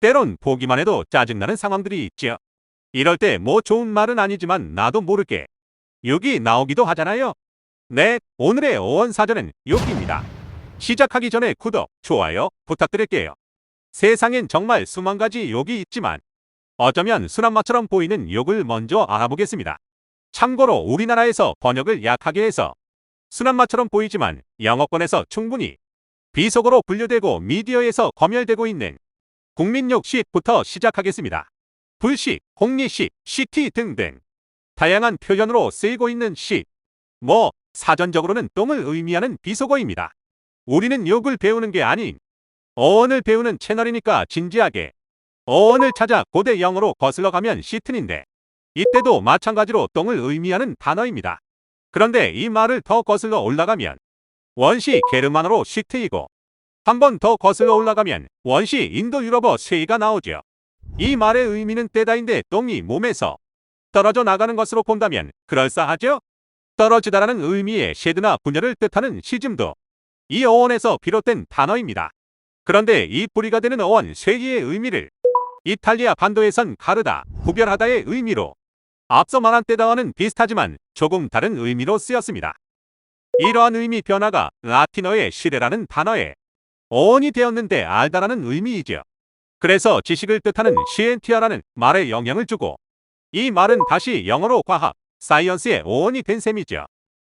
때론 보기만 해도 짜증나는 상황들이 있지요. 이럴 때 뭐 좋은 말은 아니지만 나도 모르게 욕이 나오기도 하잖아요. 네, 오늘의 어원 사전은 욕입니다. 시작하기 전에 구독, 좋아요 부탁드릴게요. 세상엔 정말 수만 가지 욕이 있지만 어쩌면 순한맛처럼 보이는 욕을 먼저 알아보겠습니다. 참고로 우리나라에서 번역을 약하게 해서 순한맛처럼 보이지만 영어권에서 충분히 비속어로 분류되고 미디어에서 검열되고 있는 국민욕식부터 시작하겠습니다. 불식, 공리식, 시티 등등 다양한 표현으로 쓰이고 있는 식, 뭐 사전적으로는 똥을 의미하는 비속어입니다. 우리는 욕을 배우는 게 아닌 어원을 배우는 채널이니까 진지하게 어원을 찾아 고대 영어로 거슬러 가면 시튼인데 이때도 마찬가지로 똥을 의미하는 단어입니다. 그런데 이 말을 더 거슬러 올라가면 원시 게르만어로 시트이고 한 번 더 거슬러 올라가면 원시 인도 유럽어 쇠이가 나오죠. 이 말의 의미는 때다인데 똥이 몸에서 떨어져 나가는 것으로 본다면 그럴싸하죠? 떨어지다라는 의미의 쉐드나 분열을 뜻하는 시즘도 이 어원에서 비롯된 단어입니다. 그런데 이 뿌리가 되는 어원 쇠이의 의미를 이탈리아 반도에선 가르다, 구별하다의 의미로 앞서 말한 때다와는 비슷하지만 조금 다른 의미로 쓰였습니다. 이러한 의미 변화가 라틴어의 시레라는 단어에 어원이 되었는데 알다라는 의미이죠. 그래서 지식을 뜻하는 시엔티아라는 말에 영향을 주고 이 말은 다시 영어로 과학, 사이언스의 어원이 된 셈이죠.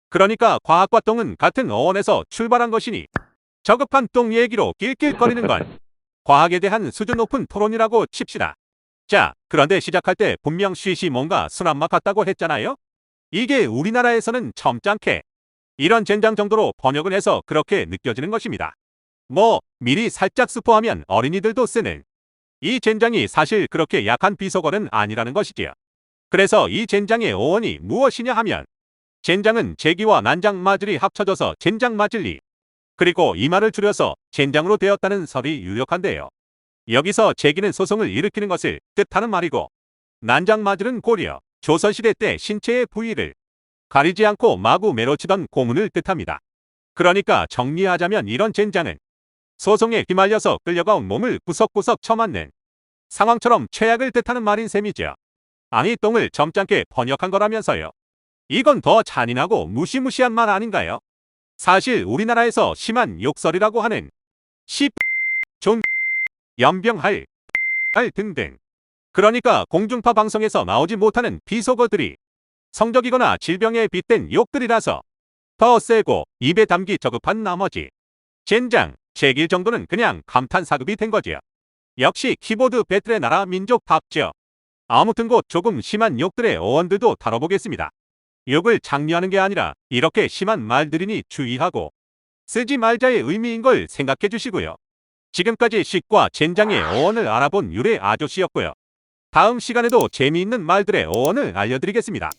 그러니까 과학과 똥은 같은 어원에서 출발한 것이니 저급한 똥 얘기로 낄낄거리는 건 과학에 대한 수준 높은 토론이라고 칩시다. 자, 그런데 시작할 때 분명 쉬시 뭔가 순한맛 같다고 했잖아요? 이게 우리나라에서는 점잖게 이런 젠장 정도로 번역을 해서 그렇게 느껴지는 것입니다. 뭐 미리 살짝 스포하면 어린이들도 쓰는 이 젠장이 사실 그렇게 약한 비속어는 아니라는 것이지요. 그래서 이 젠장의 어원이 무엇이냐 하면 젠장은 제기와 난장 마즐이 합쳐져서 젠장 마즐리 그리고 이 말을 줄여서 젠장으로 되었다는 설이 유력한데요. 여기서 제기는 소송을 일으키는 것을 뜻하는 말이고 난장 마즐은 고려 조선시대 때 신체의 부위를 가리지 않고 마구 매로 치던 고문을 뜻합니다. 그러니까 정리하자면 이런 젠장은 소송에 휘말려서 끌려가온 몸을 구석구석 쳐맞는 상황처럼 최악을 뜻하는 말인 셈이죠. 아니 똥을 점잖게 번역한 거라면서요. 이건 더 잔인하고 무시무시한 말 아닌가요? 사실 우리나라에서 심한 욕설이라고 하는 시, 존, 연병할, 할 등등. 그러니까 공중파 방송에서 나오지 못하는 비속어들이 성적이거나 질병에 빗댄 욕들이라서 더 세고 입에 담기 저급한 나머지 젠장, 제길 정도는 그냥 감탄사급이 된 거지요. 역시 키보드 배틀의 나라 민족 답죠. 아무튼 곧 조금 심한 욕들의 어원들도 다뤄보겠습니다. 욕을 장려하는 게 아니라 이렇게 심한 말들이니 주의하고 쓰지 말자의 의미인 걸 생각해 주시고요. 지금까지 식과 젠장의 어원을 알아본 유래 아저씨였고요. 다음 시간에도 재미있는 말들의 어원을 알려드리겠습니다.